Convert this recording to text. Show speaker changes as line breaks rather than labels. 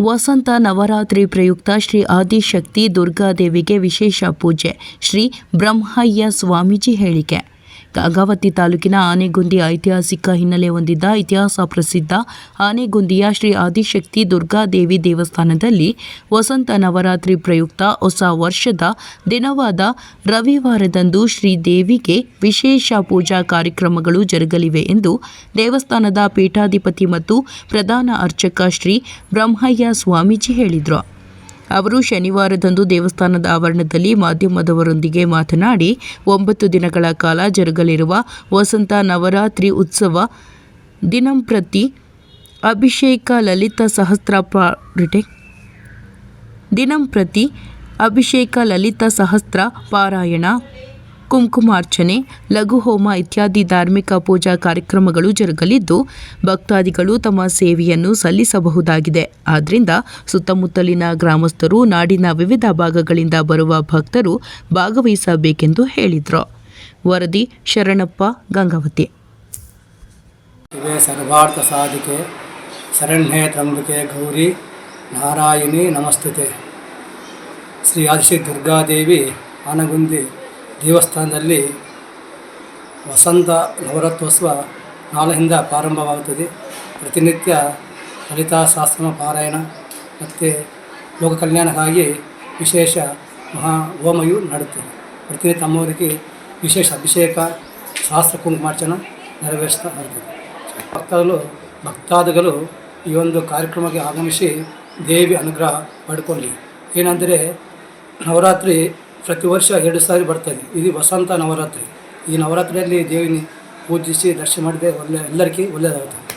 ವಸಂತ ನವರಾತ್ರಿ ಪ್ರಯುಕ್ತ ಶ್ರೀ ಆದಿಶಕ್ತಿ ದುರ್ಗಾದೇವಿಗೆ ವಿಶೇಷ ಪೂಜೆ. ಶ್ರೀ ಬ್ರಹ್ಮಯ್ಯ ಸ್ವಾಮೀಜಿ ಹೇಳಿಕೆ. ಗಂಗಾವತಿ ತಾಲೂಕಿನ ಆನೆಗುಂದಿ ಐತಿಹಾಸಿಕ ಹಿನ್ನೆಲೆ ಹೊಂದಿದ್ದ ಇತಿಹಾಸ ಪ್ರಸಿದ್ಧ ಆನೆಗುಂದಿಯ ಶ್ರೀ ಆದಿಶಕ್ತಿ ದುರ್ಗಾದೇವಿ ದೇವಸ್ಥಾನದಲ್ಲಿ ವಸಂತ ನವರಾತ್ರಿ ಪ್ರಯುಕ್ತ ಹೊಸ ವರ್ಷದ ದಿನವಾದ ರವಿವಾರದಂದು ಶ್ರೀ ದೇವಿಗೆ ವಿಶೇಷ ಪೂಜಾ ಕಾರ್ಯಕ್ರಮಗಳು ಜರುಗಲಿವೆ ಎಂದು ದೇವಸ್ಥಾನದ ಪೀಠಾಧಿಪತಿ ಮತ್ತು ಪ್ರಧಾನ ಅರ್ಚಕ ಶ್ರೀ ಬ್ರಹ್ಮಯ್ಯ ಸ್ವಾಮೀಜಿ ಹೇಳಿದರು. ಅವರು ಶನಿವಾರದಂದು ದೇವಸ್ಥಾನದ ಆವರಣದಲ್ಲಿ ಮಾಧ್ಯಮದವರೊಂದಿಗೆ ಮಾತನಾಡಿ, ಒಂಬತ್ತು ದಿನಗಳ ಕಾಲ ಜರುಗಲಿರುವ ವಸಂತ ನವರಾತ್ರಿ ಉತ್ಸವ ದಿನಂಪ್ರತಿ ಅಭಿಷೇಕ ಲಲಿತ ಸಹಸ್ರ ಪಾರಿಟೆ ದಿನಂಪ್ರತಿ ಅಭಿಷೇಕ ಲಲಿತ ಸಹಸ್ರ ಪಾರಾಯಣ ಕುಂಕುಮಾರ್ಚನೆ ಲಘುಹೋಮ ಇತ್ಯಾದಿ ಧಾರ್ಮಿಕ ಪೂಜಾ ಕಾರ್ಯಕ್ರಮಗಳು ಜರುಗಲಿದ್ದು, ಭಕ್ತಾದಿಗಳು ತಮ್ಮ ಸೇವೆಯನ್ನು ಸಲ್ಲಿಸಬಹುದಾಗಿದೆ. ಆದ್ದರಿಂದ ಸುತ್ತಮುತ್ತಲಿನ ಗ್ರಾಮಸ್ಥರು, ನಾಡಿನ ವಿವಿಧ ಭಾಗಗಳಿಂದ ಬರುವ ಭಕ್ತರು ಭಾಗವಹಿಸಬೇಕೆಂದು ಹೇಳಿದರು. ವರದಿ ಶರಣಪ್ಪ ಗಂಗಾವತಿ.
ಸರ್ವಾರ್ಥ ಸಾಧಿಕೆ ಗೌರಿ, ನಾರಾಯಣಿ ನಮಸ್ತುತೆ. ಶ್ರೀ ಆದಿಶ್ರೀ ದುರ್ಗಾದೇವಿ ಆನಗುಂದಿ ದೇವಸ್ಥಾನದಲ್ಲಿ ವಸಂತ ನವರಾತ್ರೋತ್ಸವ ನಾಳೆಯಿಂದ ಪ್ರಾರಂಭವಾಗುತ್ತದೆ. ಪ್ರತಿನಿತ್ಯ ಲಲಿತಾ ಪಾರಾಯಣ ಮತ್ತು ಲೋಕ ಕಲ್ಯಾಣಕ್ಕಾಗಿ ವಿಶೇಷ ಮಹಾ ಹೋಮಯು ನಡೆಯುತ್ತದೆ ಪ್ರತಿನಿತ್ಯ ಅಮ್ಮವರಿಗೆ ವಿಶೇಷ ಅಭಿಷೇಕ ಶಾಸ್ತ್ರ ಕುಂಕುಮಾರ್ಚನ ನೆರವೇರಿಸ್ತಾ ಬರ್ತದೆ ಭಕ್ತರು ಭಕ್ತಾದಿಗಳು ಈ ಒಂದು ಕಾರ್ಯಕ್ರಮಕ್ಕೆ ಆಗಮಿಸಿ ದೇವಿ ಅನುಗ್ರಹ ಪಡ್ಕೊಳ್ಳಿ. ಏನಂದರೆ ನವರಾತ್ರಿ ಪ್ರತಿ ವರ್ಷ ಎರಡು ಸಾರಿ ಬರ್ತದೆ ಇದು ವಸಂತ ನವರಾತ್ರಿ. ಈ ನವರಾತ್ರಿಯಲ್ಲಿ ದೇವಿನ ಪೂಜಿಸಿ ದರ್ಶನ ಮಾಡಿದರೆ ಒಳ್ಳೆ ಎಲ್ಲರಿಗೂ ಒಳ್ಳೆಯದಾಗುತ್ತೆ.